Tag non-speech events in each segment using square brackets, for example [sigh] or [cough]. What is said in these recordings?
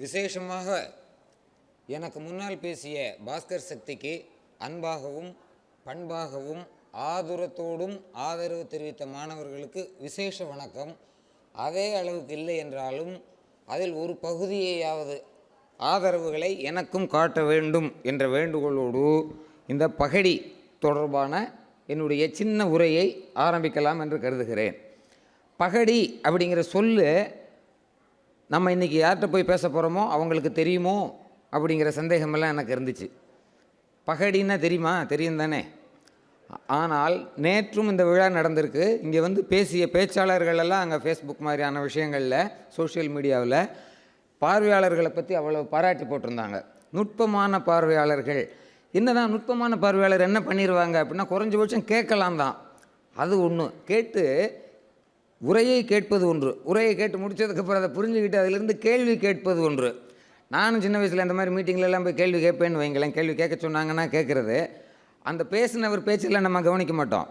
விசேஷமாக எனக்கு முன்னால் பேசிய பாஸ்கர் சக்திக்கு அன்பாகவும் பண்பாகவும் ஆதுரத்தோடும் ஆதரவு தெரிவித்த மாணவர்களுக்கு விசேஷ வணக்கம். அதே அளவுக்கு இல்லை என்றாலும் அதில் ஒரு பகுதியையாவது ஆதரவுகளை எனக்கும் காட்ட வேண்டும் என்ற வேண்டுகோளோடு இந்த பகடி தொடர்பான என்னுடைய சின்ன உரையை ஆரம்பிக்கலாம் என்று கருதுகிறேன். பகடி அப்படிங்கிற சொல்லு நம்ம இன்றைக்கி யார்கிட்ட போய் பேச போகிறோமோ அவங்களுக்கு தெரியுமோ அப்படிங்கிற சந்தேகமெல்லாம் எனக்கு இருந்துச்சு. பகடின்னா தெரியுமா? தெரியும் தானே. ஆனால் நேற்றும் இந்த விழா நடந்திருக்கு. இங்கே வந்து பேசிய பேச்சாளர்களெல்லாம் அங்கே ஃபேஸ்புக் மாதிரியான விஷயங்களில் சோஷியல் மீடியாவில் பார்வையாளர்களை பற்றி அவ்வளோ பாராட்டி போட்டிருந்தாங்க. நுட்பமான பார்வையாளர்கள். என்னதான் நுட்பமான பார்வையாளர் என்ன பண்ணிடுவாங்க அப்படின்னா குறைஞ்சபட்சம் கேட்கலாம் தான். அது ஒன்று கேட்டு உரையை கேட்பது ஒன்று. உரையை கேட்டு முடிச்சதுக்கப்புறம் அதை புரிஞ்சுக்கிட்டு அதிலிருந்து கேள்வி கேட்பது ஒன்று. நானும் சின்ன வயசில் இந்த மாதிரி மீட்டிங்லலாம் போய் கேள்வி கேட்பேன்னு வைங்களேன். கேள்வி கேட்க சொன்னாங்கன்னா கேட்குறது. அந்த பேசினவர் பேச்செல்லாம் நம்ம கவனிக்க மாட்டோம்.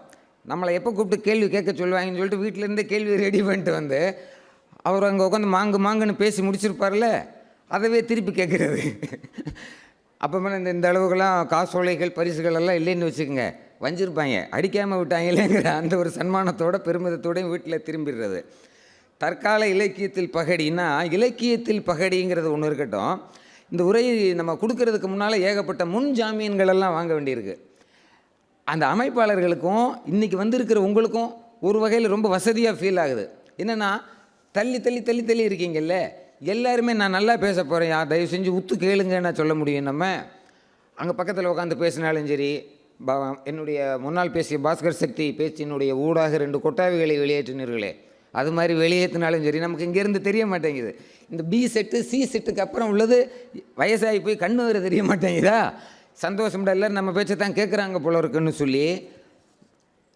நம்மளை எப்போ கூப்பிட்டு கேள்வி கேட்க சொல்லுவாங்கன்னு சொல்லிட்டு வீட்டிலேருந்தே கேள்வி ரெடி பண்ணிட்டு வந்து அவர் அங்கே உட்காந்து மாங்கு மாங்குன்னு பேசி முடிச்சிருப்பார்ல அதவே திருப்பி கேட்குறது. அப்போ மேலே இந்த இந்த அளவுக்கெல்லாம் காசோலைகள் பரிசுகள் எல்லாம் இல்லைன்னு வச்சுக்கோங்க. வஞ்சிருப்பாங்க அடிக்காமல் விட்டாங்களேங்கிற அந்த ஒரு சன்மானத்தோட பெருமிதத்தோடையும் வீட்டில் திரும்பிடுறது. தற்கால இலக்கியத்தில் பகடின்னா இலக்கியத்தில் பகடிங்கிறது ஒன்று இருக்கட்டும். இந்த உரையை நம்ம கொடுக்கறதுக்கு முன்னால் ஏகப்பட்ட முன் ஜாமீன்களெல்லாம் வாங்க வேண்டியிருக்கு. அந்த அமைப்பாளர்களுக்கும் இன்றைக்கி வந்திருக்கிற உங்களுக்கும் ஒரு வகையில் ரொம்ப வசதியாக ஃபீல் ஆகுது. என்னென்னா தள்ளி தள்ளி தள்ளி தள்ளி இருக்கீங்கல்ல? எல்லாருமே நான் நல்லா பேச போகிறேன் யா தயவு செஞ்சு உத்து கேளுங்க நான் சொல்ல முடியும் நம்ம. அங்கே பக்கத்தில் உட்காந்து பேசினாலும் சரி ப என்னுடைய முன்னால் பேசிய பாஸ்கர் சக்தி பேச்சினுடைய ஊடாக ரெண்டு கொட்டாவிகளை வெளியேற்றினீர்களே. அது மாதிரி வெளியேற்றினாலும் சரி நமக்கு இங்கேருந்து தெரிய மாட்டேங்குது. இந்த பி செட்டு சி செட்டுக்கு அப்புறம் உள்ளது வயசாகி போய் கண்ணு வேறு தெரிய மாட்டேங்குதா? சந்தோஷம்டா எல்லோரும் நம்ம பேச்சை தான் கேட்குறாங்க போல இருக்குன்னு சொல்லி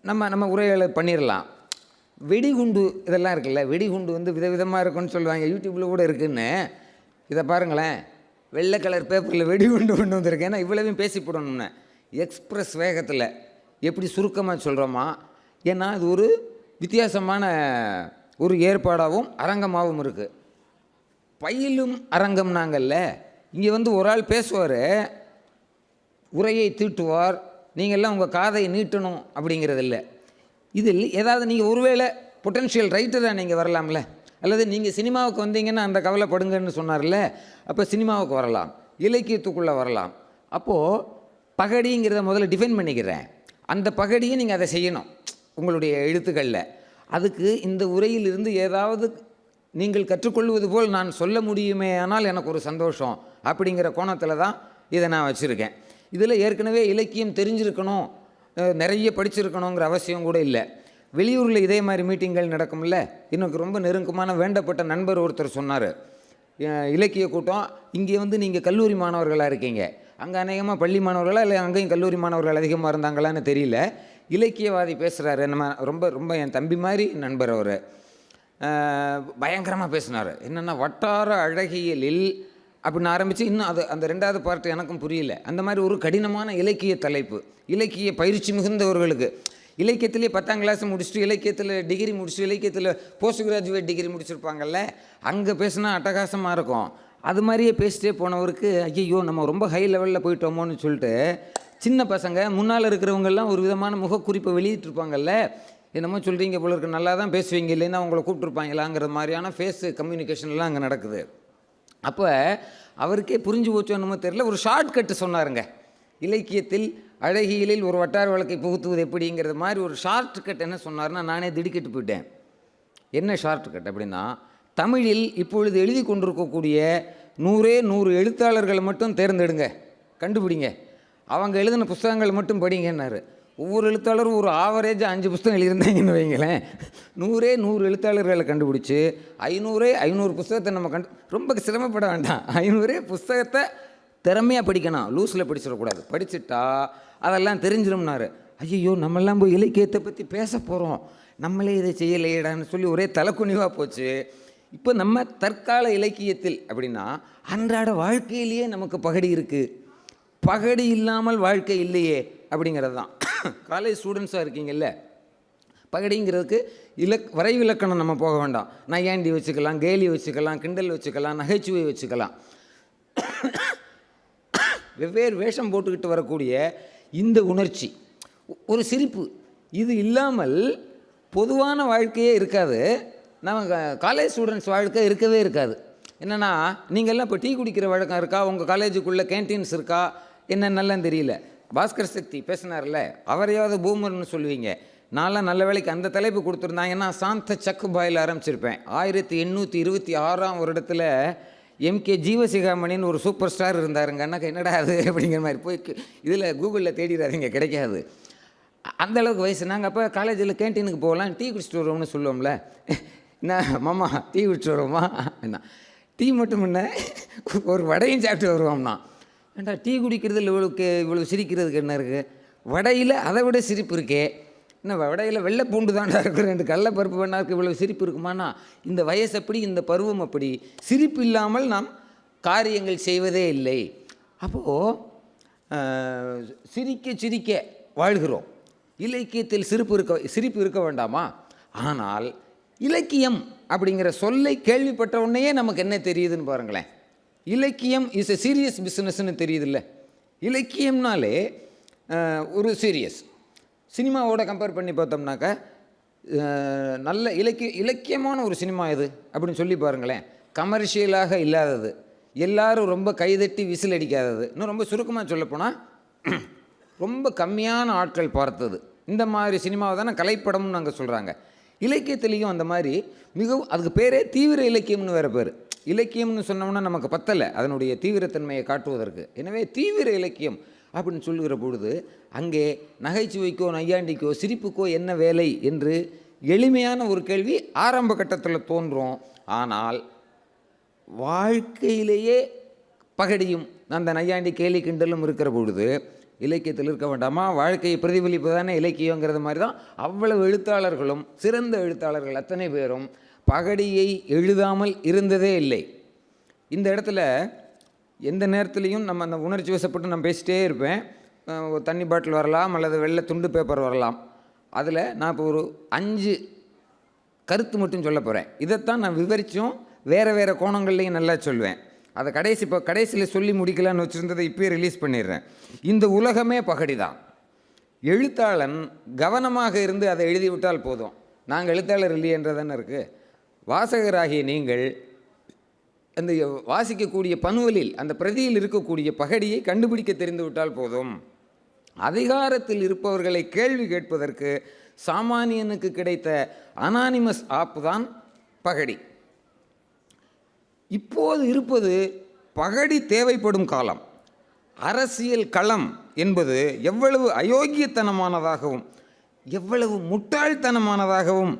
நம்ம நம்ம உரைகளை பண்ணிடலாம் வெடிகுண்டு இதெல்லாம் இருக்குல்ல வெடிகுண்டு வந்து விதவிதமாக இருக்குன்னு சொல்லுவாங்க. யூடியூப்பில் கூட இருக்குன்னு. இதை பாருங்களேன். வெள்ளை கலர் பேப்பரில் வெடிகுண்டு கொண்டு வந்திருக்கேன். ஏன்னா இவ்வளவையும் பேசி போடணும்னு எக்ஸ்ப்ரெஸ் வேகத்தில் எப்படி சுருக்கமாக சொல்கிறோமா ஏன்னா இது ஒரு வித்தியாசமான ஒரு ஏற்பாடாகவும் அரங்கமாகவும் இருக்குது பயிலும் அரங்கம் நாங்கள்ல இங்கே வந்து ஒரு ஆள் பேசுவார். உரையை தீட்டுவார். நீங்கள்லாம் உங்கள் காதை நீட்டணும் அப்படிங்கிறதில்ல. இதில் ஏதாவது நீங்கள் ஒருவேளை பொட்டென்ஷியல் ரைட்டராக நீங்கள் வரலாம்ல? அல்லது நீங்கள் சினிமாவுக்கு வந்தீங்கன்னா அந்த கவலைப்படுங்கன்னு சொன்னார்ல? அப்போ சினிமாவுக்கு வரலாம். இலக்கியத்துக்குள்ளே வரலாம். அப்போது பகடிங்கிறத முதல்ல டிஃபைன் பண்ணிக்கிறேன். அந்த பகடியை நீங்கள் அதை செய்யணும். உங்களுடைய எழுத்துக்களில். அதுக்கு இந்த உரையிலிருந்து ஏதாவது நீங்கள் கற்றுக்கொள்வது போல் நான் சொல்ல முடியுமே ஆனால் எனக்கு ஒரு சந்தோஷம் அப்படிங்கிற கோணத்தில் தான் இதை நான் வச்சுருக்கேன். இதில் ஏற்கனவே இலக்கியம் தெரிஞ்சிருக்கணும் நிறைய படிச்சிருக்கணுங்கிற அவசியம் கூட இல்லை. வெளியூரில் இதே மாதிரி மீட்டிங்கள் நடக்கும்ல. எனக்கு ரொம்ப நெருக்கமான வேண்டப்பட்ட நண்பர் ஒருத்தர் சொன்னார். இலக்கிய கூட்டம். இங்கே வந்து நீங்கள் கல்லூரி மாணவர்களாக இருக்கீங்க. அங்கே அநேகமாக பள்ளி மாணவர்களா இல்லை அங்கேயும் கல்லூரி மாணவர்கள் அதிகமாக இருந்தாங்களான்னு தெரியல. இலக்கியவாதி பேசுகிறாரு நம்ம ரொம்ப ரொம்ப என் தம்பி மாதிரி நண்பர் அவர். பயங்கரமாக பேசினார். என்னென்னா வட்டார அழகியலில் அப்படின்னு ஆரம்பித்து இன்னும் அது அந்த ரெண்டாவது பார்ட் எனக்கும் புரியல. அந்த மாதிரி ஒரு கடினமான இலக்கிய தலைப்பு இலக்கிய பயிற்சி மிகுந்தவர்களுக்கு. இலக்கியத்திலே பத்தாம் கிளாஸ் முடிச்சுட்டு இலக்கியத்தில் டிகிரி முடிச்சுட்டு இலக்கியத்தில் போஸ்ட் கிராஜுவேட் டிகிரி முடிச்சிருப்பாங்கல்ல? அங்கே பேசினா அட்டகாசமாக இருக்கும். அது மாதிரியே பேசிட்டே போனவருக்கு ஐயோ நம்ம ரொம்ப ஹை லெவலில் போயிட்டோமோன்னு சொல்லிட்டு சின்ன பசங்க முன்னால் இருக்கிறவங்கெல்லாம் ஒரு விதமான முகக்குறிப்பை வெளியிட்டிருப்பாங்கல்ல என்னமோ சொல்கிறீங்க போல இருக்கு நல்லா தான் பேசுவீங்க இல்லைன்னா அவங்கள கூப்பிட்ருப்பாங்களாங்கிற மாதிரியான ஃபேஸ் கம்யூனிகேஷன்லாம் அங்கே நடக்குது. அப்போ அவருக்கே புரிஞ்சு போச்சோ என்னமோ தெரியல ஒரு ஷார்ட் கட்டு சொன்னாருங்க. இலக்கியத்தில் அழகியலில் ஒரு வட்டார வழக்கை புகுத்துவது எப்படிங்கிறது மாதிரி ஒரு ஷார்ட் கட் என்ன சொன்னார்னா நானே திடுக்கிட்டு போயிட்டேன். என்ன ஷார்ட் கட் அப்படின்னா தமிழில் இப்பொழுது எழுதி கொண்டிருக்கக்கூடிய நூறே நூறு எழுத்தாளர்களை மட்டும் தேர்ந்தெடுங்க. கண்டுபிடிங்க. அவங்க எழுதின புஸ்தகங்கள் மட்டும் படிங்கன்னாரு. ஒவ்வொரு எழுத்தாளரும் ஒரு ஆவரேஜாக அஞ்சு புஸ்தகம் எழுதியிருந்தாங்கன்னு வைங்களேன். நூறே நூறு எழுத்தாளர்களை கண்டுபிடிச்சி ஐநூறே ஐநூறு புஸ்தகத்தை நம்ம கண்டு ரொம்ப சிரமப்பட வேண்டாம். ஐநூறே புஸ்தகத்தை திறமையாக படிக்கணும். லூஸில் படிச்சிடக்கூடாது. படிச்சுட்டா அதெல்லாம் தெரிஞ்சிடும்னாரு ஐயோ நம்மெல்லாம் போய் இலக்கியத்தை பற்றி பேச போகிறோம் நம்மளே இதை செய்யலையேடான்னு சொல்லி ஒரே தலைக்குனிவாக போச்சு. இப்போ நம்ம தற்கால இலக்கியத்தில் அப்படின்னா அன்றாட வாழ்க்கையிலேயே நமக்கு பகடி இருக்குது பகடி இல்லாமல் வாழ்க்கை இல்லையே அப்படிங்கிறது தான். காலேஜ் ஸ்டூடெண்ட்ஸாக இருக்கீங்கல்ல பகடிங்கிறதுக்கு இலக் வரைவிலக்கணம் நம்ம போக வேண்டாம். நையாண்டி வச்சுக்கலாம் கேலி வச்சுக்கலாம் கிண்டல் வச்சுக்கலாம் நகைச்சுவை வச்சுக்கலாம். வெவ்வேறு வேஷம் போட்டுக்கிட்டு வரக்கூடிய இந்த உணர்ச்சி ஒரு சிரிப்பு. இது இல்லாமல் பொதுவான வாழ்க்கையே இருக்காது. நம்ம காலேஜ் ஸ்டூடெண்ட்ஸ் வாழ்க்கை இருக்கவே இருக்காது. என்னென்னா நீங்கள்லாம் இப்போ டீ குடிக்கிற வழக்கம் இருக்கா? உங்கள் காலேஜுக்குள்ளே கேன்டீன்ஸ் இருக்கா? என்னென்னலாம் தெரியல. பாஸ்கர் சக்தி பேசினார்ல அவரையாவது பூமர்னு சொல்லுவீங்க. நான்லாம் நல்ல வேலைக்கு அந்த தலைப்பு கொடுத்துருந்தாங்கன்னா சாந்த சக்கு பாயில் ஆரம்பிச்சிருப்பேன். ஆயிரத்தி எண்ணூற்றி இருபத்தி ஆறாம் வருடத்தில் எம்கே ஜீவசிகாமணின்னு ஒரு சூப்பர் ஸ்டார் இருந்தாருங்க. என்னடா அது? அப்படிங்கிற மாதிரி போய் இதில் கூகுளில் தேடிடாதீங்க கிடைக்காது. அந்த அளவுக்கு வயசு. நாங்கள் அப்போ காலேஜில் கேன்டீனுக்கு போகலாம் டீ குடிச்சிட்டு வருவோம்னு சொல்லுவோம்ல. என்ன? மாமா டீ குடிச்சு வருவோமா? என்ன? டீ மட்டும் என்ன? ஒரு வடையும் சாப்பிட்டு வருவோம்னா. ஏண்டா டீ குடிக்கிறதுல இவ்வளோக்கு இவ்வளோ சிரிக்கிறதுக்கு என்ன இருக்குது வடையில் அதை விட சிரிப்பு இருக்கே. என்ன வடையில் வெள்ளை பூண்டு தாண்டா இருக்கு ரெண்டு கடலப்பருப்பு இருக்குது இவ்வளோ சிரிப்பு இருக்குமானா இந்த வயசு அப்படி இந்த பருவம் அப்படி சிரிப்பு இல்லாமல் நாம் காரியங்கள் செய்வதே இல்லை. அப்போது சிரிக்க சிரிக்க வாழ்கிறோம். இலக்கியத்தில் சிரிப்பு இருக்க சிரிப்பு இருக்க வேண்டாமா? ஆனால் இலக்கியம் அப்படிங்கிற சொல்லை கேள்விப்பட்ட உடனேயே நமக்கு என்ன தெரியுதுன்னு பாருங்களேன். இலக்கியம் இஸ் எ சீரியஸ் பிஸ்னஸ்ன்னு தெரியுதுல்ல. இலக்கியம்னாலே ஒரு சீரியஸ் சினிமாவோட கம்பேர் பண்ணி பார்த்தோம்னாக்க நல்ல இலக்கிய இலக்கியமான ஒரு சினிமா இது அப்படின்னு சொல்லி பாருங்களேன். கமர்ஷியலாக இல்லாதது. எல்லாரும் ரொம்ப கைதட்டி விசில் அடிக்காதது. இன்னும் ரொம்ப சுருக்கமாக சொல்லப்போனால் [clears throat] ரொம்ப கம்மியான ஆட்கள் பார்த்தது. இந்த மாதிரி சினிமாவை தானே கலைப்படம்னு நாங்கள் சொல்கிறாங்க இலக்கியத்துலேயும் அந்த மாதிரி மிகவும் அதுக்கு பேரே தீவிர இலக்கியம்னு வேறு பேர். இலக்கியம்னு சொன்னோம்னா நமக்கு பத்தலை அதனுடைய தீவிரத்தன்மையை காட்டுவதற்கு. எனவே தீவிர இலக்கியம் அப்படின்னு சொல்லுகிற பொழுது அங்கே நகைச்சுவைக்கோ நையாண்டிக்கோ சிரிப்புக்கோ என்ன வேலை என்று எளிமையான ஒரு கேள்வி ஆரம்ப கட்டத்தில் தோன்றும். ஆனால் வாழ்க்கையிலேயே பகடியும் அந்த நையாண்டி கேலி கிண்டலும் இருக்கிற பொழுது இலக்கியத்தில் இருக்க வேண்டாமா? வாழ்க்கையை பிரதிபலிப்பு தானே இலக்கியங்கிறது மாதிரி தான் அவ்வளவு எழுத்தாளர்களும் சிறந்த எழுத்தாளர்கள் அத்தனை பேரும் பகடியை எழுதாமல் இருந்ததே இல்லை. இந்த இடத்துல எந்த நேரத்துலையும் நம்ம அந்த உணர்ச்சி வசப்பட்டு நான் பேசிட்டே இருப்பேன். தண்ணி பாட்டில் வரலாம் அல்லது வெள்ளை துண்டு பேப்பர் வரலாம். அதில் நான் இப்போ ஒரு அஞ்சு கருத்து மட்டும் சொல்ல போகிறேன் இதைத்தான் நான் விவரித்தும் வேறு வேறு கோணங்கள்லையும் நல்லா சொல்லுவேன் அதை கடைசி இப்போ கடைசியில் சொல்லி முடிக்கலான்னு வச்சுருந்ததை இப்போயே ரிலீஸ் பண்ணிடுறேன். இந்த உலகமே பகடி தான் எழுத்தாளன் கவனமாக இருந்து அதை எழுதிவிட்டால் போதும். நாங்கள் எழுத்தாளர் இல்லையன்றதானே இருக்குது வாசகராகிய நீங்கள் அந்த வாசிக்கக்கூடிய பனுவலில் அந்த பிரதியில் இருக்கக்கூடிய பகடியை கண்டுபிடிக்க தெரிந்து விட்டால் போதும். அதிகாரத்தில் இருப்பவர்களை கேள்வி கேட்பதற்கு சாமானியனுக்கு கிடைத்த அனானிமஸ் ஆப் தான் பகடி. இப்போது இருப்பது பகடி தேவைப்படும் காலம். அரசியல் களம் என்பது எவ்வளவு அயோக்கியத்தனமானதாகவும் எவ்வளவு முட்டாள்தனமானதாகவும்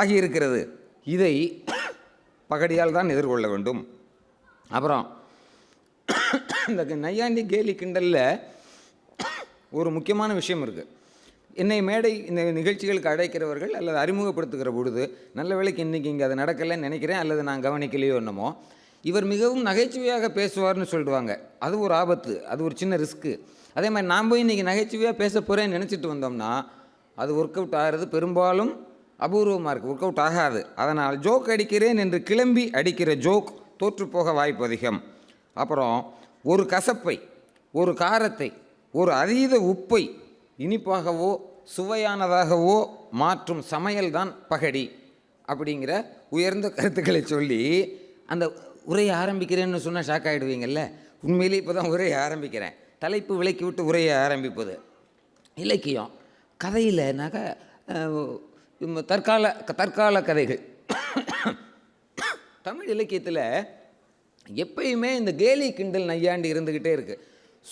ஆகியிருக்கிறது. இதை பகடியால் தான் எதிர்கொள்ள வேண்டும். அப்புறம் இந்த நையாண்டி கேலி கிண்டலில் ஒரு முக்கியமான விஷயம் இருக்குது என்னை மேடை இந்த நிகழ்ச்சிகளுக்கு அழைக்கிறவர்கள் அல்லது அறிமுகப்படுத்துகிற பொழுது நல்ல வேலைக்கு இன்றைக்கி இங்கே அது நடக்கலைன்னு நினைக்கிறேன் அல்லது நான் கவனிக்கலையோ என்னமோ இவர் மிகவும் நகைச்சுவையாக பேசுவார்னு சொல்லிடுவாங்க அது ஒரு ஆபத்து அது ஒரு சின்ன ரிஸ்க்கு. அதே மாதிரி நான் போய் இன்றைக்கி நகைச்சுவையாக பேச போகிறேன்னு நினச்சிட்டு வந்தோம்னா அது ஒர்க் அவுட் ஆகிறது பெரும்பாலும் அபூர்வமாக இருக்குது ஒர்க் அவுட் ஆகாது. அதனால் ஜோக் அடிக்கிறேன் என்று கிளம்பி அடிக்கிற ஜோக் தோற்றுப்போக வாய்ப்பு அதிகம். அப்புறம் ஒரு கசப்பை ஒரு காரத்தை ஒரு அதீத உப்பை இனிப்பாகவோ சுவையானதாகவோ மாற்றும் சமையல்தான் பகடி அப்படிங்கிற உயர்ந்த கருத்துக்களை சொல்லி அந்த உரையை ஆரம்பிக்கிறேன்னு சொன்னால் ஷாக் ஆகிடுவீங்கல்ல உண்மையிலே இப்போ தான் உரையை ஆரம்பிக்கிறேன். தலைப்பு விலக்கி விட்டு உரையை ஆரம்பிப்பது. இலக்கியம் கதையில்னாக்க தற்கால தற்கால கதைகள். தமிழ் இலக்கியத்தில் எப்பயுமே இந்த கேலி கிண்டல் நையாண்டி இருந்துக்கிட்டே இருக்குது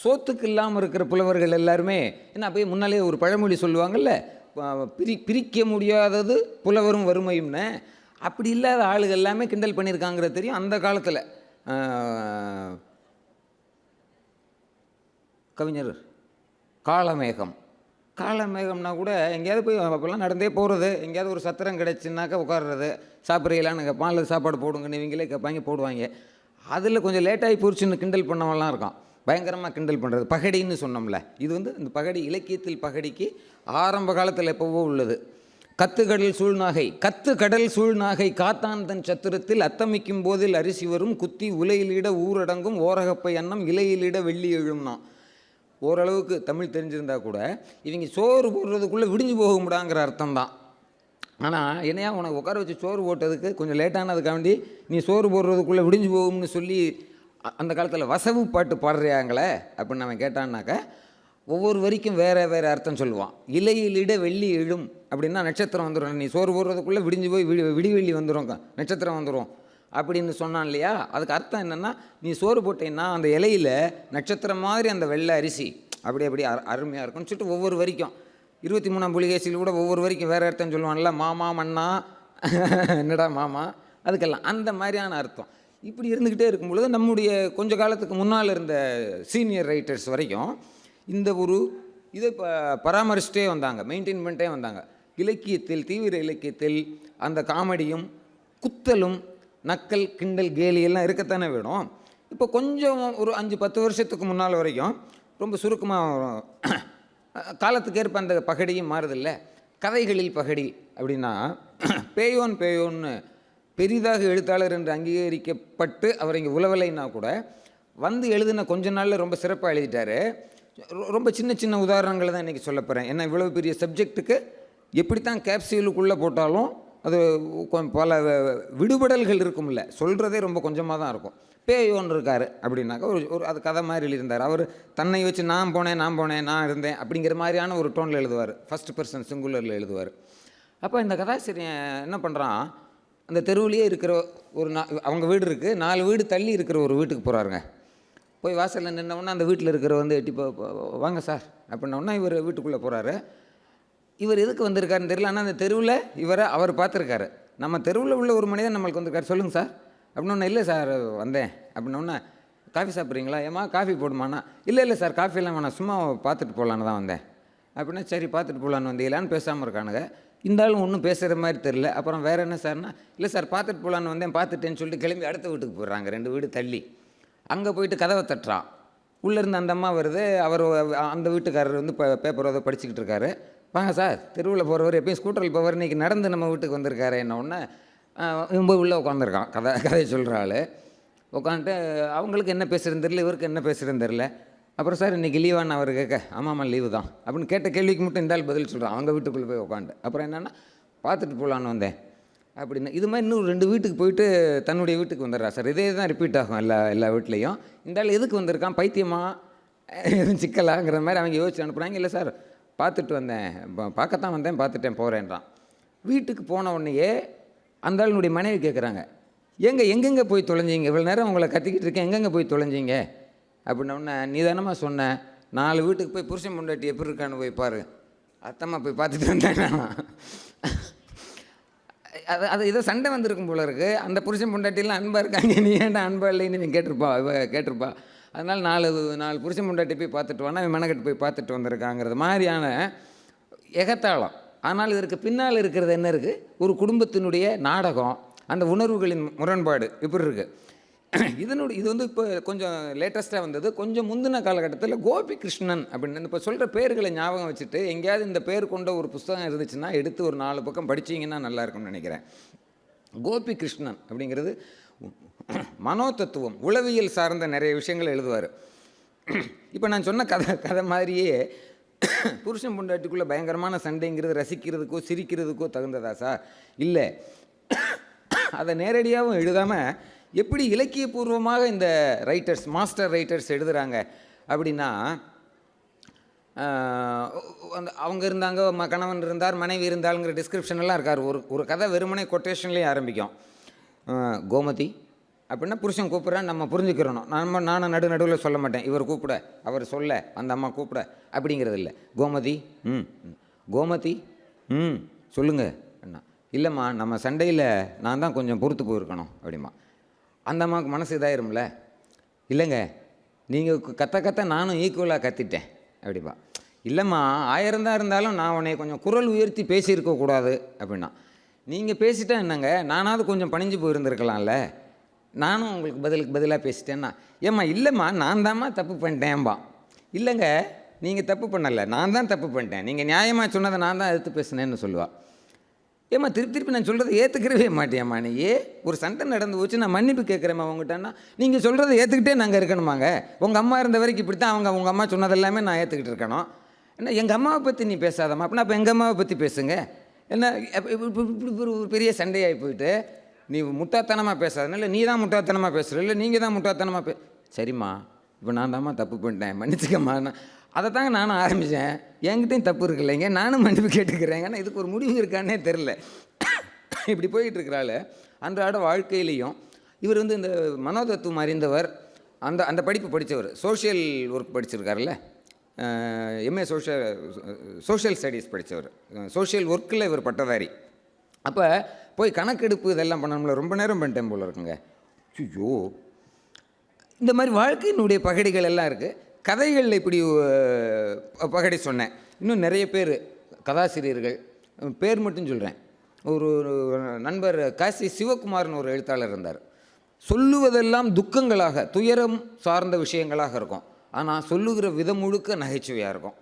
சோத்துக்கு இல்லாமல் இருக்கிற புலவர்கள் எல்லாருமே என்ன போய் முன்னாலே ஒரு பழமொழி சொல்லுவாங்கள்ல பிரி பிரிக்க முடியாதது புலவரும் வறுமையும்னு. அப்படி இல்லாத ஆளுகள் எல்லாமே கிண்டல் பண்ணியிருக்காங்கிறது தெரியும் அந்த காலத்தில். கவிஞர் காளமேகம். காளமேகம்னா கூட எங்கேயாவது போய் அப்போல்லாம் நடந்தே போகிறது எங்கேயாவது ஒரு சத்திரம் கிடச்சுனாக்கா உட்கார்றது. சாப்பிட்றீங்களான்னு கேட்பான் அல்லது சாப்பாடு போடுங்கன்னு இவங்களே கேட்பாங்க போடுவாங்க. அதில் கொஞ்சம் லேட்டாகி போச்சுன்னு கிண்டல் பண்ணவெல்லாம் இருக்கான். பயங்கரமாக கிண்டல் பண்ணுறது பகடின்னு சொன்னோம்ல. இது வந்து இந்த பகடி இலக்கியத்தில் பகடிக்கு ஆரம்ப காலத்தில் எப்போவோ உள்ளது. கத்துக்கடல் சூழ்நாகை கத்து கடல் சூழ்நாகை காத்தான் தன் சத்திரத்தில் அத்தமிக்கும் போதில் அரிசி வரும். குத்தி உலையிலிட ஊரடங்கும். ஓரகப்பை அன்னம் இலையிலிட வெள்ளி எழும்னா. ஓரளவுக்கு தமிழ் தெரிஞ்சிருந்தா கூட இவங்க சோறு போடுறதுக்குள்ளே விடிஞ்சு போக முடியாங்கிற அர்த்தம் தான் ஆனால் என்னையா உனக்கு உட்கார வச்சு சோறு போட்டதுக்கு கொஞ்சம் லேட்டானதுக்காண்டி நீ சோறு போடுறதுக்குள்ளே விடிஞ்சு போகும்னு சொல்லி அந்த காலத்தில் வசவு பாட்டு பாடுறியாங்களே அப்படின்னு அவன் கேட்டான்னாக்க ஒவ்வொரு வரிக்கும் வேறு வேறு அர்த்தம் சொல்லுவான். இலையிலிட வெள்ளி எழும் அப்படின்னா நட்சத்திரம் வந்துடும் நீ சோறு போடுறதுக்குள்ளே விடிஞ்சு போய் விடி விடிவெள்ளி வந்துடும் நட்சத்திரம் வந்துடும் அப்படின்னு சொன்னான் இல்லையா? அதுக்கு அர்த்தம் என்னென்னா நீ சோறு போட்டேன்னா அந்த இலையில் நட்சத்திரம் மாதிரி அந்த வெள்ளை அரிசி அப்படி அப்படி அரு அருமையாக இருக்கும்னு சொல்லிட்டு ஒவ்வொரு வரைக்கும். இருபத்தி மூணாம் புலிகேசியில் கூட ஒவ்வொரு வரைக்கும் வேறு அர்த்தம் சொல்லுவான்ல மாமா மண்ணா [laughs] என்னடா மாமா? அதுக்கெல்லாம் அந்த மாதிரியான அர்த்தம். இப்படி இருந்துக்கிட்டே இருக்கும் பொழுது நம்முடைய கொஞ்ச காலத்துக்கு முன்னால் இருந்த சீனியர் ரைட்டர்ஸ் வரைக்கும் இந்த ஒரு இதை ப பராமரிச்சுட்டே வந்தாங்க மெயின்டைன் பண்ணிட்டே வந்தாங்க. இலக்கியத்தில் தீவிர இலக்கியத்தில் அந்த காமெடியும் குத்தலும் நக்கல் கிண்டல் கேலி எல்லாம் இருக்கத்தானே வேணும். இப்போ கொஞ்சம் ஒரு அஞ்சு பத்து வருஷத்துக்கு முன்னால் வரைக்கும் ரொம்ப சுருக்கமாக காலத்துக்கேற்ப அந்த பகடியும் மாறுதில்ல. கதைகளில் பகடி அப்படின்னா பேயோன் பேயோன்னு பெரிதாக எழுத்தாளர் என்று அங்கீகரிக்கப்பட்டு அவர் இங்கே உழவலைன்னா கூட வந்து எழுதின கொஞ்ச நாளில் ரொம்ப சிறப்பாக எழுதிட்டாரு. ரொம்ப சின்ன சின்ன உதாரணங்களை தான் இன்றைக்கி சொல்ல போகிறேன் ஏன்னா இவ்வளோ பெரிய சப்ஜெக்ட்டுக்கு எப்படித்தான் கேப்சியூலுக்குள்ளே போட்டாலும் அது கொ- பல விடுபடல்கள் இருக்கும்ல. சொல்கிறதே ரொம்ப கொஞ்சமாக தான் இருக்கும். பேயோன்னு இருக்கார் அப்படின்னாக்கா ஒரு ஒரு அது கதை மாதிரி எழுதியிருந்தார். அவர் தன்னை வச்சு நான் போனேன் நான் போனேன் நான் இருந்தேன் அப்படிங்கிற மாதிரியான ஒரு டோனில் எழுதுவார். ஃபஸ்ட் பர்சன் சிங்குலரில் எழுதுவார். அப்போ இந்த கதாசிரியன் என்ன பண்ணுறான் அந்த தெருவுலேயே இருக்கிற ஒரு நா அவங்க வீடு இருக்குது நாலு வீடு தள்ளி இருக்கிற ஒரு வீட்டுக்கு போகிறாருங்க போய் வாசலில் நின்னவுடனே அந்த வீட்டில் இருக்கிற வந்து எட்டி போ வாங்க சார் அப்படின்னோடனே இவர் வீட்டுக்குள்ளே போகிறாரு இவர் எதுக்கு வந்திருக்காருன்னு தெரியல. ஆனால் அந்த தெருவில் இவரை அவர் பார்த்துருக்காரு. நம்ம தெருவில் உள்ள ஒரு மனிதன் நம்மளுக்கு வந்திருக்காரு. சொல்லுங்கள் சார். அப்படின்னொன்னே இல்லை சார் வந்தேன். அப்படின்னோடனே காஃபி சாப்பிட்றீங்களா? ஏம்மா காஃபி போடுமாண்ணா. இல்லை இல்லை சார் காஃபிலாம் வேணாம். சும்மா பார்த்துட்டு போகலான்னு தான் வந்தேன். அப்படின்னா சரி பார்த்துட்டு போகலான்னு வந்தீங்களான்னு பேசாமல் இருக்கானுங்க. இந்த ஆளும் ஒன்றும் பேசுகிற மாதிரி தெரில அப்புறம் வேறு என்ன சார்னா இல்லை சார் பார்த்துட்டு போகலான்னு வந்தேன் பார்த்துட்டேன்னு சொல்லிட்டு கிளம்பி அடுத்த வீட்டுக்கு போயிடுறாங்க. ரெண்டு வீடு தள்ளி. அங்கே போயிட்டு கதவை தட்டுறான் உள்ளேருந்து அந்த அம்மா வருது. அவர் அந்த வீட்டுக்காரர் வந்து இப்போ பேப்பர் ஏதோ படிச்சுக்கிட்டு இருக்காரு. வாங்க சார் தெருவில் போகிறவர் எப்பயும் ஸ்கூட்டரில் போவார் இன்றைக்கி நடந்து நம்ம வீட்டுக்கு வந்திருக்காரு என்ன ஒன்று இவன் போய் உள்ளே உட்காந்துருக்கான். கதை கதையை சொல்கிற ஆள். உட்காந்துட்டு அவங்களுக்கு என்ன பேசுகிறேன்னு தெரில இவருக்கு என்ன பேசுகிறேன்னு தெரில அப்புறம் சார் இன்றைக்கி லீவான்னு அவர் கேட்க ஆமாம்மா லீவு தான். அப்படின்னு கேட்ட கேள்விக்கு மட்டும் இந்த ஆள் பதில் சொல்கிறான் அவங்க வீட்டுக்குள்ளே போய் உட்காந்து அப்புறம் என்னென்னா பார்த்துட்டு போகலான்னு வந்தேன். அப்படின்னு இது மாதிரி இன்னும் ரெண்டு வீட்டுக்கு போயிட்டு தன்னுடைய வீட்டுக்கு வந்துடுறா சார். இதே தான் ரிப்பீட் ஆகும் எல்லா எல்லா வீட்லேயும். இந்த ஆள் எதுக்கு வந்திருக்கான்? பைத்தியமா? எதுவும் சிக்கலாங்கிற மாதிரி அவங்க யோசிச்சு அனுப்புகிறாங்க இல்லை சார் பார்த்துட்டு வந்தேன். பார்க்கத்தான் வந்தேன் பார்த்துட்டேன் போகிறேன்றான் வீட்டுக்கு போன உடனேயே அந்த ஆளுனுடைய மனைவி கேட்குறாங்க எங்கே எங்கெங்கே போய் தொலைஞ்சிங்க? இவ்வளோ நேரம் உங்களை கத்திக்கிட்டு இருக்கேன். எங்கெங்கே போய் தொலைஞ்சிங்க? அப்படின்னோடனே நீ தானம்மா சொன்ன? நாலு வீட்டுக்கு போய் புருஷன் பொண்டாட்டி எப்படி இருக்கான்னு போய் பாரு. அத்தம்மா போய் பார்த்துட்டு வந்தேன்? அது அது ஏதோ சண்டை வந்திருக்கும் போல இருக்கு. அந்த புருஷன் பொண்டாட்டிலாம் அன்பாக இருக்காங்க. நீ ஏன்டா அன்பா இல்லைன்னு இவன் கேட்டிருப்பா இவ கேட்டிருப்பா. அதனால் நாலு நாலு புருஷன் பொண்டாட்டி போய் பார்த்துட்டு வானா இவன் மெனக்கட்டு போய் பார்த்துட்டு வந்திருக்காங்கிறது மாதிரியான எகத்தாளம். ஆனால் இதற்கு பின்னால் இருக்கிறது என்ன இருக்குது ஒரு குடும்பத்தினுடைய நாடகம் அந்த உணர்வுகளின் முரண்பாடு. இப்படி இருக்குது இதனுடைய இது வந்து இப்போ கொஞ்சம் லேட்டஸ்ட்டாக வந்தது. கொஞ்சம் முந்தின காலகட்டத்தில் கோபி கிருஷ்ணன் அப்படின்னு இப்போ சொல்கிற பேர்களை ஞாபகம் வச்சுட்டு எங்கேயாவது இந்த பேர் கொண்ட ஒரு புஸ்தகம் இருந்துச்சுன்னா எடுத்து ஒரு நாலு பக்கம் படிச்சீங்கன்னா நல்லா இருக்கும்னு நினைக்கிறேன். கோபி கிருஷ்ணன் அப்படிங்கிறது மனோதத்துவம் உளவியல் சார்ந்த நிறைய விஷயங்கள் எழுதுவார். இப்போ நான் சொன்ன கதை கதை மாதிரியே புருஷன் பொண்டாட்டிக்குள்ளே பயங்கரமான சண்டைங்கிறது ரசிக்கிறதுக்கோ சிரிக்கிறதுக்கோ தகுந்ததா சார்? இல்லை. அதை நேரடியாகவும் எழுதாமல் எப்படி இலக்கியபூர்வமாக இந்த ரைட்டர்ஸ் மாஸ்டர் ரைட்டர்ஸ் எழுதுகிறாங்க அப்படின்னா அந்த அவங்க இருந்தாங்க ம கணவன் இருந்தார் மனைவி இருந்தாளுங்கிற டிஸ்கிரிப்ஷன்லாம் இருக்கார். ஒரு ஒரு கதை வெறுமனே கொட்டேஷன்லேயே ஆரம்பிக்கும். கோமதி அப்படின்னா புருஷன் கூப்பிட்றேன் நம்ம புரிஞ்சுக்கிறோம் நம்ம நானும் நடு நடுவில் சொல்ல மாட்டேன். இவர் கூப்பிட அவர் சொல்ல அந்த அம்மா கூப்பிட அப்படிங்கிறது இல்லை. கோமதி ம் ம். கோமதி ம் சொல்லுங்க. அண்ணா இல்லைம்மா நம்ம சண்டையில் நான் தான் கொஞ்சம் பொறுத்து போயிருக்கணும் அப்படிமா அந்த அம்மாவுக்கு மனசு இதாயிரும்ல? இல்லைங்க. நீங்கள் கத்த கத்த நானும் ஈக்குவலாக கத்திட்டேன். அப்படிப்பா இல்லைம்மா ஆயிரம் தான் இருந்தாலும் நான் உன்னை கொஞ்சம் குரல் உயர்த்தி பேசியிருக்க கூடாது அப்படின்னா. நீங்கள் பேசிட்டா என்னங்க? நானாவது கொஞ்சம் பணிஞ்சு போயிருந்திருக்கலாம்ல. நானும் உங்களுக்கு பதிலுக்கு பதிலாக பேசிட்டேன்னா. ஏம்மா இல்லைம்மா நான் தாம்மா தப்பு பண்ணிட்டேன்பா. இல்லைங்க நீங்கள் தப்பு பண்ணலை. நான் தான் தப்பு பண்ணிட்டேன். நீங்கள் நியாயமாக சொன்னதை நான் தான் எடுத்து பேசினேன்னு சொல்லுவாள் ஏம்மா திருப்பி திருப்பி நான் சொல்கிறத ஏற்றுக்கிறவே மாட்டேம்மா நீ. ஒரு சண்டை நடந்து போச்சு நான் மன்னிப்பு கேட்குறேம்மா உங்ககிட்டன்னா. நீங்கள் சொல்கிறத ஏற்றுக்கிட்டே நாங்கள் இருக்கணுமாங்க. உங்கள் அம்மா இருந்த வரைக்கும் இப்படி தான் அவங்க உங்கள் அம்மா சொன்னதெல்லாமே நான் ஏற்றுக்கிட்டு இருக்கணும். என்ன எங்கள் அம்மாவை பற்றி நீ பேசாதம்மா. அப்படின்னா அப்போ எங்கள் அம்மாவை பற்றி பேசுங்க? என்ன இப்படி ஒரு பெரிய சண்டையாகி போயிட்டு நீ முட்டாத்தனமாக பேசாத இல்லை நீ தான் முட்டாத்தனமாக பேசுகிற இல்லை நீங்கள் தான் முட்டாத்தனமாக பே சரிம்மா. இப்போ நான் தாம்மா தப்பு பண்ணிட்டேன் மன்னிச்சுக்கம்மா. நான் அதை தாங்க நானும் ஆரம்பித்தேன் என்கிட்டையும் தப்பு இருக்குல்லைங்க. நானும் மன்னிப்பு கேட்டுக்கிறேங்க ஆனால் இதுக்கு ஒரு முடிவு இருக்கான்னே தெரில இப்படி போயிட்டு இருக்கிறாள் அன்றாட வாழ்க்கையிலையும் இவர் வந்து இந்த மனோதத்துவம் அறிந்தவர் அந்த அந்த படிப்பு படித்தவர் சோஷியல் ஒர்க் படிச்சிருக்காருல்ல? எம்ஏ சோஷியல் சோஷியல் ஸ்டடீஸ் படித்தவர். சோஷியல் ஒர்க்கில் இவர் பட்டதாரி. அப்போ போய் கணக்கெடுப்பு இதெல்லாம் பண்ணணும்ல ரொம்ப நேரம் பண்ணிட்டேன் போல இருக்குங்க. ஐயோ! இந்த மாதிரி வாழ்க்கையினுடைய பகடிகள் எல்லாம் இருக்குது கதைகளில் இப்படி பகடி சொன்னேன். இன்னும் நிறைய பேர் கதாசிரியர்கள் பேர் மட்டும் சொல்கிறேன் ஒரு ஒரு நண்பர் காசி சிவகுமார்னு ஒரு எழுத்தாளர் இருந்தார். சொல்லுவதெல்லாம் துக்கங்களாக துயரம் சார்ந்த விஷயங்களாக இருக்கும். ஆனால் சொல்லுகிற விதம் முழுக்க நகைச்சுவையாக இருக்கும்.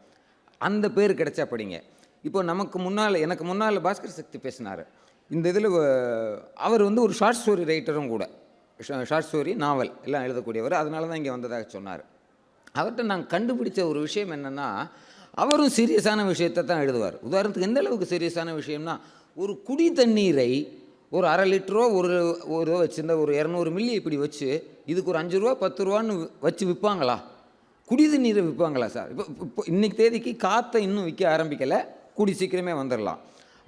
அந்த பேர் கிடைச்சா படிங்க. இப்போ நமக்கு முன்னால் எனக்கு முன்னால் பாஸ்கர் சக்தி பேசினார். இந்த இதில் அவர் வந்து ஒரு ஷார்ட் ஸ்டோரி ரைட்டரும் கூட. ஷார்ட் ஸ்டோரி நாவல் எல்லாம் எழுதக்கூடியவர். அதனால தான் இங்கே வந்ததாக சொன்னார். அவர்கிட்ட நாங்கள் கண்டுபிடிச்ச ஒரு விஷயம் என்னென்னா அவரும் சீரியஸான விஷயத்தை தான் எழுதுவார். உதாரணத்துக்கு எந்த அளவுக்கு சீரியஸான விஷயம்னா ஒரு குடி தண்ணீரை ஒரு அரை லிட்டரோ ஒரு ஒரு வச்சுருந்த ஒரு இரநூறு மில்லி இப்படி வச்சு இதுக்கு ஒரு அஞ்சு ரூபா பத்து ரூபான்னு வச்சு விற்பாங்களா? குடி தண்ணீரை விற்பாங்களா சார்? இப்போ இப்போ இன்னைக்கு தேதிக்கு காற்றை இன்னும் விற்க ஆரம்பிக்கலை. கூடி சீக்கிரமே வந்துடலாம்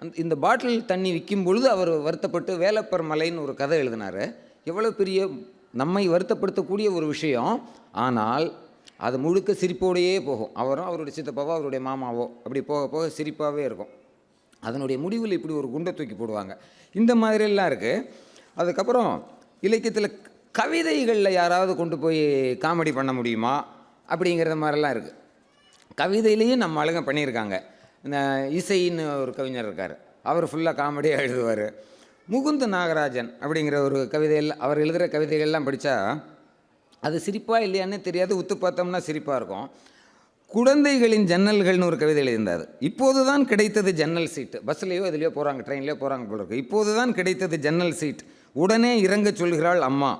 அந்த இந்த பாட்டில் தண்ணி விற்கும் பொழுது அவர் வருத்தப்பட்டு வேலப்பர் மலைன்னு ஒரு கதை எழுதினார். எவ்வளோ பெரிய நம்மை வருத்தப்படுத்தக்கூடிய ஒரு விஷயம். ஆனால் அது முழுக்க சிரிப்போடையே போகும். அவரும் அவருடைய சித்தப்பாவோ அவருடைய மாமாவோ அப்படி போக போக சிரிப்பாகவே இருக்கும். அதனுடைய முடிவில் இப்படி ஒரு குண்டை தூக்கி போடுவாங்க. இந்த மாதிரியெல்லாம் இருக்குது அதுக்கப்புறம் இலக்கியத்தில் கவிதைகளில் யாராவது கொண்டு போய் காமெடி பண்ண முடியுமா? அப்படிங்கிறத மாதிரிலாம் இருக்குது கவிதையிலையும் நம்ம அழகாக பண்ணியிருக்காங்க. இந்த இசைன்னு ஒரு கவிஞர் இருக்கார். அவர் ஃபுல்லாக காமெடியாக எழுதுவார். முகுந்த நாகராஜன் அப்படிங்கிற ஒரு கவிதையில் அவர் எழுதுகிற கவிதைகள்லாம் படித்தா அது சிரிப்பாக இல்லையானே தெரியாது. உத்து பார்த்தோம்னா சிரிப்பாக இருக்கும். குழந்தைகளின் ஜன்னல்கள்னு ஒரு கவிதை எழுதியிருந்தார். இப்போது தான் கிடைத்தது ஜன்னல் சீட்டு. பஸ்லேயோ இதுலையோ போகிறாங்க ட்ரெயின்லையோ போகிறாங்க போல இருக்கு. இப்போது தான் கிடைத்தது ஜன்னல் சீட். உடனே இறங்க சொல்கிறாள் அம்மா.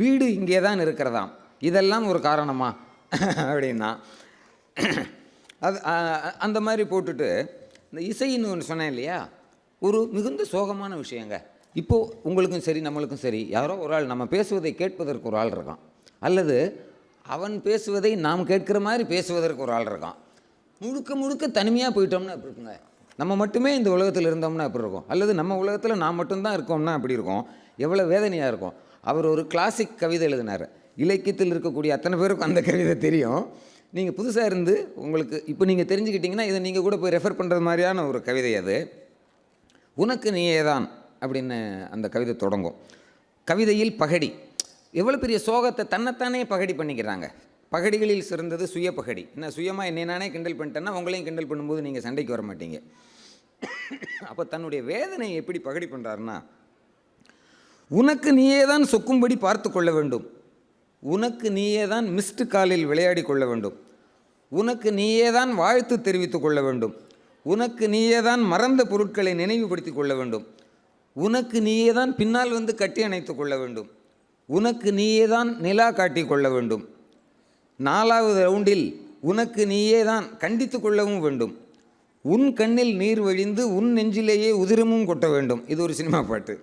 வீடு இங்கே தான் இருக்கிறதாம். இதெல்லாம் ஒரு காரணமா? அப்படின்னா அது அந்த மாதிரி போட்டுட்டு இந்த இசைன்னு ஒன்று சொன்னேன் இல்லையா? ஒரு மிகுந்த சோகமான விஷயங்க. இப்போது உங்களுக்கும் சரி நம்மளுக்கும் சரி யாரோ ஒரு ஆள் நம்ம பேசுவதை கேட்பதற்கு ஒரு ஆள் இருக்கான். அல்லது அவன் பேசுவதை நாம் கேட்கிற மாதிரி பேசுவதற்கு ஒரு ஆள் இருக்கான். முழுக்க முழுக்க தனிமையாக போயிட்டோம்னா அப்படி இருக்குங்க? நம்ம மட்டுமே இந்த உலகத்தில் இருந்தோம்னா அப்படி இருக்கும்? அல்லது நம்ம உலகத்தில் நான் மட்டும்தான் இருக்கோம்னா அப்படி இருக்கும்? எவ்வளோ வேதனையாக இருக்கும்? அவர் ஒரு கிளாசிக் கவிதை எழுதினார். இலக்கியத்தில் இருக்கக்கூடிய அத்தனை பேருக்கும் அந்த கவிதை தெரியும். நீங்கள் புதுசாக இருந்து உங்களுக்கு இப்போ நீங்கள் தெரிஞ்சுக்கிட்டீங்கன்னா இதை நீங்கள் கூட போய் ரெஃபர் பண்ணுறது மாதிரியான ஒரு கவிதை அது. உனக்கு நீயே தான் அப்படின்னு அந்த கவிதை தொடங்கும். கவிதையில் பகடி எவ்வளோ பெரிய சோகத்தை தன்னைத்தானே பகடி பண்ணிக்கிறாங்க. பகடிகளில் சிறந்தது சுய பகடி. என்ன சுயமாக என்னை நானே கிண்டல் பண்ணிட்டேன்னா உங்களையும் கிண்டல் பண்ணும்போது நீங்கள் சண்டைக்கு வர மாட்டீங்க. அப்போ தன்னுடைய வேதனையை எப்படி பகடி பண்ணுறாருன்னா உனக்கு நீயே தான் சொக்கும்படி பார்த்து கொள்ள வேண்டும். உனக்கு நீயே தான் மிஸ்டு காலில் விளையாடி கொள்ள வேண்டும். உனக்கு நீயே தான் வாழ்த்து தெரிவித்துக் கொள்ள வேண்டும். உனக்கு நீயே தான் மறந்த பொருட்களை நினைவுபடுத்திக் கொள்ள வேண்டும். உனக்கு நீயே தான் பின்னால் வந்து கட்டி அணைத்துக் கொள்ள வேண்டும். உனக்கு நீயே தான் நிலா காட்டிக் கொள்ள வேண்டும். நாலாவது ரவுண்டில் உனக்கு நீயே தான் கண்டித்து கொள்ளவும் வேண்டும். உன் கண்ணில் நீர் வழிந்து உன் நெஞ்சிலேயே உதிரமும் கொட்ட வேண்டும். இது ஒரு சினிமா பாட்டு.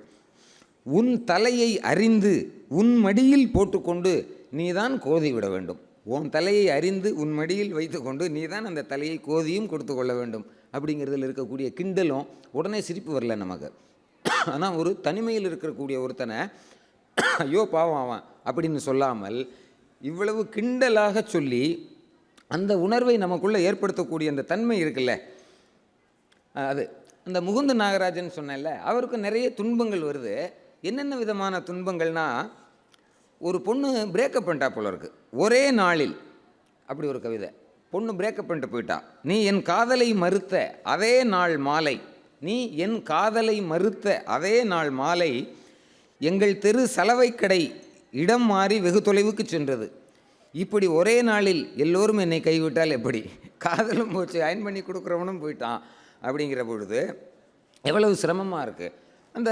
உன் தலையை அறிந்து உன் மடியில் போட்டுக்கொண்டு நீதான் கோதி விட வேண்டும். உன் தலையை அறிந்து உன் மடியில் வைத்துக்கொண்டு நீதான் அந்த தலையை கோதியும் கொடுத்து கொள்ள வேண்டும். அப்படிங்கிறதுல இருக்கக்கூடிய கிண்டலும் உடனே சிரிப்பு வரல நமக்கு. ஆனால் ஒரு தனிமையில் இருக்கக்கூடிய ஒருத்தனை ஐயோ பாவம் அவன் அப்படின்னு சொல்லாமல் இவ்வளவு கிண்டலாக சொல்லி அந்த உணர்வை நமக்குள்ளே ஏற்படுத்தக்கூடிய அந்த தன்மை இருக்குல்ல. அது அந்த முகுந்த நாகராஜன் சொன்னேன்ல அவருக்கு நிறைய துன்பங்கள் வருது. என்னென்ன விதமான துன்பங்கள்னா ஒரு பொண்ணு பிரேக்கப் பண்ணிட்டா போல இருக்குது ஒரே நாளில் அப்படி ஒரு கவிதை. பொண்ணு பிரேக்கப் பண்ணிட்டு போயிட்டா. நீ என் காதலை மறுத்த அதே நாள் மாலை நீ என் காதலை மறுத்த அதே நாள் மாலை எங்கள் தெரு சலவைக்கடை இடம் மாறி வெகு தொலைவுக்கு சென்றது. இப்படி ஒரே நாளில் எல்லோரும் என்னை கைவிட்டால் எப்படி? காதலும் போச்சு அயன் பண்ணி கொடுக்குறவனும் போயிட்டான் அப்படிங்கிற பொழுது எவ்வளவு சிரமமாக இருக்குது அந்த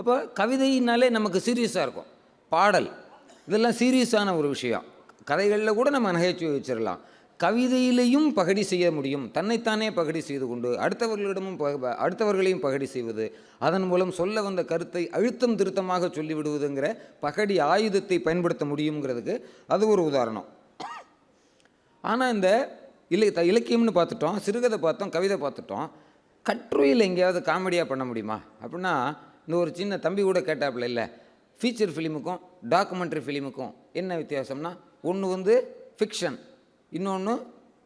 அப்போ கவிதையினாலே நமக்கு சீரியஸாக இருக்கும். பாடல் இதெல்லாம் சீரியஸான ஒரு விஷயம். கதைகளில் கூட நம்ம நகைச்சுவை வச்சிடலாம் கவிதையிலையும் பகடி செய்ய முடியும். தன்னைத்தானே பகடி செய்து கொண்டு அடுத்தவர்களிடமும் பக- அடுத்தவர்களையும் பகடி செய்வது. அதன் மூலம் சொல்ல வந்த கருத்தை அழுத்தம் திருத்தமாக சொல்லிவிடுவதுங்கிற பகடி ஆயுதத்தை பயன்படுத்த முடியுங்கிறதுக்கு அது ஒரு உதாரணம். ஆனால் இந்த இலை த இலக்கியம்னு பார்த்துட்டோம் சிறுகதை பார்த்தோம் கவிதை பார்த்துட்டோம். கட்டுரையில் எங்கேயாவது காமெடியாக பண்ண முடியுமா? அப்படின்னா இந்த ஒரு சின்ன தம்பி கூட கேட்டாப்புல இல்லை ஃபீச்சர் ஃபிலிமுக்கும் டாக்குமெண்ட்ரி ஃபிலிமுக்கும் என்ன வித்தியாசம்னா ஒன்று வந்து ஃபிக்ஷன் இன்னொன்று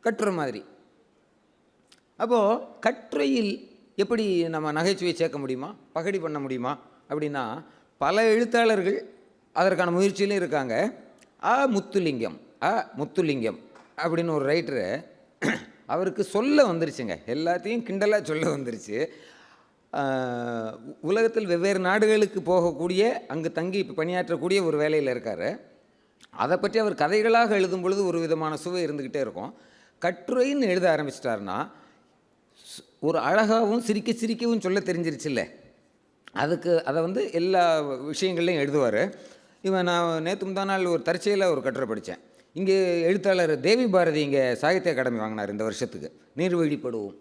கட்டுரை மாதிரி. அப்போது கட்டுரையில் எப்படி நம்ம நகைச்சுவையை சேர்க்க முடியுமா? பகடி பண்ண முடியுமா? அப்படின்னா பல எழுத்தாளர்கள் அதற்கான முயற்சியிலும் இருக்காங்க. அ முத்துலிங்கம் அ முத்துலிங்கம் அப்படின்னு ஒரு ரைட்டரு அவருக்கு சொல்ல வந்துருச்சுங்க. எல்லாத்தையும் கிண்டலாக சொல்ல வந்துருச்சு. உலகத்தில் வெவ்வேறு நாடுகளுக்கு போகக்கூடிய அங்கு தங்கி இப்போ பணியாற்றக்கூடிய ஒரு வேலையில் இருக்கார். அதை பற்றி அவர் கதைகளாக எழுதும் பொழுது ஒரு விதமான சுவை இருந்துக்கிட்டே இருக்கும். கட்டுரைன்னு எழுத ஆரம்பிச்சிட்டாருன்னா ஒரு அழகாகவும் சிரிக்க சிரிக்கவும் சொல்ல தெரிஞ்சிருச்சுல்ல. அதுக்கு அதை வந்து எல்லா விஷயங்கள்லையும் எழுதுவார். இவன் நான் நேற்று முந்தா நாள் ஒரு தற்செயலாக ஒரு கட்டுரை படித்தேன் இங்கே எழுத்தாளர் தேவி பாரதி இங்கே சாகித்ய அகாடமி வாங்கினார் இந்த வருஷத்துக்கு. நீர்வழிப்படுவோம்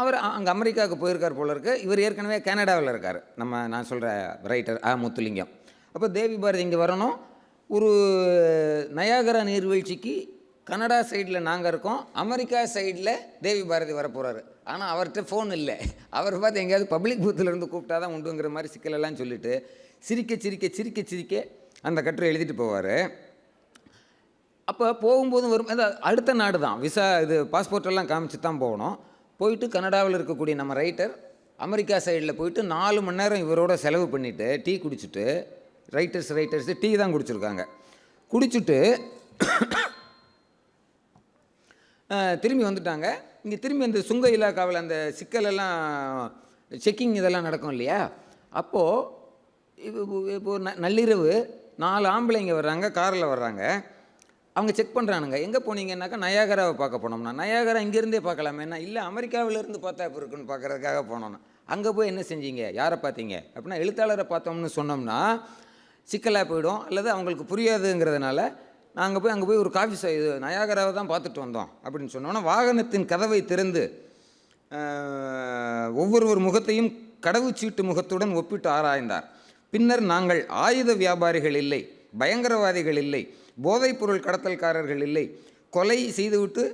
அவர் அங்கே அமெரிக்காவுக்கு போயிருக்கார் போல இருக்கு. இவர் ஏற்கனவே கனடாவில் இருக்கார். நம்ம நான் சொல்கிற ரைட்டர் ஆ முத்துலிங்கம். அப்போ தேவி பாரதி இங்கே வரணும். ஒரு நயாகரா நீர்வீழ்ச்சிக்கு கனடா சைடில் நாங்கள் இருக்கோம். அமெரிக்கா சைடில் தேவி பாரதி வரப்போகிறாரு ஆனால் அவர்கிட்ட ஃபோன் இல்லை. அவர் பார்த்து எங்கேயாவது பப்ளிக் பூத்தில் இருந்து கூப்பிட்டா தான் உண்டுங்கிற மாதிரி சிக்கலெல்லாம் சொல்லிட்டு சிரிக்க சிரிக்க சிரிக்க சிரிக்க அந்த கட்டுரை எழுதிட்டு போவார். அப்போ போகும்போதும் வரும் அடுத்த நாடு தான். விசா இது பாஸ்போர்ட்டெல்லாம் காமிச்சு தான் போகணும். போயிட்டு கனடாவில் இருக்கக்கூடிய நம்ம ரைட்டர் அமெரிக்கா சைடில் போயிட்டு நாலு மணி நேரம் இவரோட செலவு பண்ணிவிட்டு டீ குடிச்சிட்டு ரைட்டர்ஸ் ரைட்டர்ஸ் டீ தான் குடிச்சிருக்காங்க. குடிச்சிட்டு திரும்பி வந்துட்டாங்க. இங்கே திரும்பி அந்த சுங்க இலாக்காவில் அந்த சிக்கலெல்லாம் செக்கிங் இதெல்லாம் நடக்கும் இல்லையா? அப்போது இப்போ ந- நள்ளிரவு நாலு ஆம்பளைங்க வர்றாங்க காரில் வர்றாங்க. அவங்க செக் பண்ணுறானுங்க எங்கே போனீங்கன்னாக்கா நயாகராவை பார்க்க போனோம்னா. நயாகரா இங்கேருந்தே பார்க்கலாமே என்ன? இல்லை அமெரிக்காவிலேருந்து பார்த்தா இப்போ இருக்குன்னு பார்க்குறதுக்காக போனோம்னா. அங்கே போய் என்ன செஞ்சீங்க? யாரை பார்த்தீங்க? அப்படின்னா எழுத்தாளரை பார்த்தோம்னு சொன்னோம்னா சிக்கலாக போயிடும். அல்லது அவங்களுக்கு புரியாதுங்கிறதுனால நாங்கள் போய் அங்கே போய் ஒரு காஃபி இது நயாகராவை தான் பார்த்துட்டு வந்தோம் அப்படின்னு சொன்னோன்னா வாகனத்தின் கதவை திறந்து ஒவ்வொருவர் முகத்தையும் கடவுச்சீட்டு முகத்துடன் ஒப்பிட்டு ஆராய்ந்தார். பின்னர் நாங்கள் ஆயுத வியாபாரிகள் இல்லை பயங்கரவாதிகள் இல்லை போதைப்பொருள் கடத்தல்காரர்கள் இல்லை கொலை செய்துவிட்டு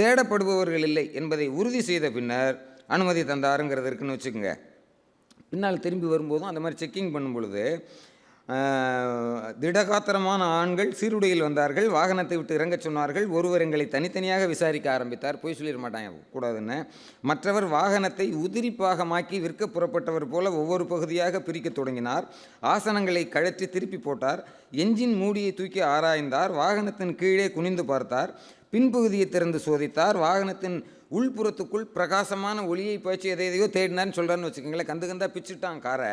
தேடப்படுபவர்கள் இல்லை என்பதை உறுதி செய்த பின்னர் அனுமதி தந்தாருங்கிறது இருக்குன்னு வச்சுக்கோங்க. பின்னால் திரும்பி வரும்போதும் அந்த மாதிரி செக்கிங் பண்ணும் பொழுது திடகாத்திரமான ஆண்கள் சீருடையில் வந்தார்கள் வாகனத்தை விட்டு இறங்கச் சொன்னார்கள். ஒருவர் எங்களை தனித்தனியாக விசாரிக்க ஆரம்பித்தார். போய் சொல்லிட மாட்டாங்க கூடாதுன்னு. மற்றவர் வாகனத்தை உதிரிப்பாகமாக்கி விற்க புறப்பட்டவர் போல ஒவ்வொரு பகுதியாக பிரிக்கத் தொடங்கினார். ஆசனங்களை கழற்றி திருப்பி போட்டார். என்ஜின் மூடியை தூக்கி ஆராய்ந்தார். வாகனத்தின் கீழே குனிந்து பார்த்தார். பின்பகுதியை திறந்து சோதித்தார். வாகனத்தின் உள்புறத்துக்குள் பிரகாசமான ஒளியை பாய்ச்சி எதை எதையோ தேடினான்னு சொல்கிறான்னு வச்சுக்கோங்களேன். கந்து கந்தா பிச்சுட்டான் காரை.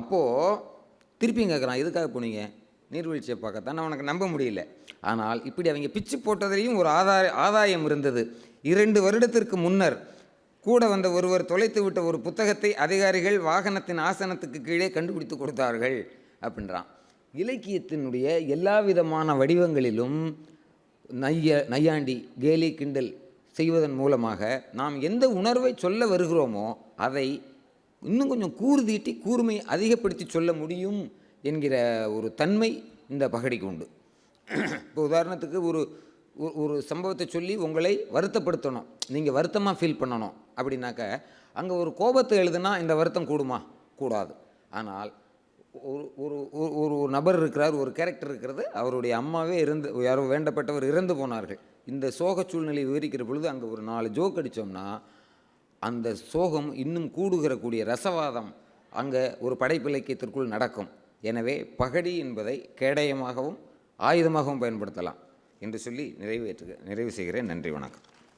அப்போது திருப்பியும் கேட்குறான் எதுக்காக போனீங்க? நீர்வீழ்ச்சியை பார்க்கத்தான் அவனுக்கு நம்ப முடியல. ஆனால் இப்படி அவங்க பிச்சு போட்டதிலையும் ஒரு ஆதாய ஆதாயம் இருந்தது. இரண்டு வருடத்திற்கு முன்னர் கூட வந்த ஒருவர் தொலைத்து விட்ட ஒரு புத்தகத்தை அதிகாரிகள் வாகனத்தின் ஆசனத்துக்கு கீழே கண்டுபிடித்து கொடுத்தார்கள் அப்படின்றான். இலக்கியத்தினுடைய எல்லா விதமான வடிவங்களிலும் நைய நையாண்டி கேலி கிண்டல் செய்வதன் மூலமாக நாம் எந்த உணர்வை சொல்ல வருகிறோமோ அதை இன்னும் கொஞ்சம் கூர்தீட்டி கூர்மை அதிகப்படுத்தி சொல்ல முடியும் என்கிற ஒரு தன்மை இந்த பகடிக்கு உண்டு. இப்போ உதாரணத்துக்கு ஒரு ஒரு- ஒரு சம்பவத்தை சொல்லி உங்களை வருத்தப்படுத்தணும். நீங்கள் வருத்தமாக ஃபீல் பண்ணணும் அப்படின்னாக்க அங்கே ஒரு கோபத்தை எழுதுனா இந்த வருத்தம் கூடுமா? கூடாது. ஆனால் ஒரு ஒரு ஒரு- ஒரு ஒரு நபர் இருக்கிறார் ஒரு கேரக்டர் இருக்கிறது அவருடைய அம்மாவே இருந்து யாரோ வேண்டப்பட்டவர் இறந்து போனார்கள். இந்த சோக சூழ்நிலை விவரிக்கிற பொழுது அங்கே ஒரு நாலு ஜோக் அடித்தோம்னா அந்த சோகம் இன்னும் கூடுகிறக்கூடிய ரசவாதம் அங்கே ஒரு படைப்பிலக்கியத்திற்குள் நடக்கும். எனவே பகடி என்பதை கேடயமாகவும் ஆயுதமாகவும் பயன்படுத்தலாம். என்று சொல்லி நிறைவேற்று நிறைவு செய்கிறேன். நன்றி வணக்கம்.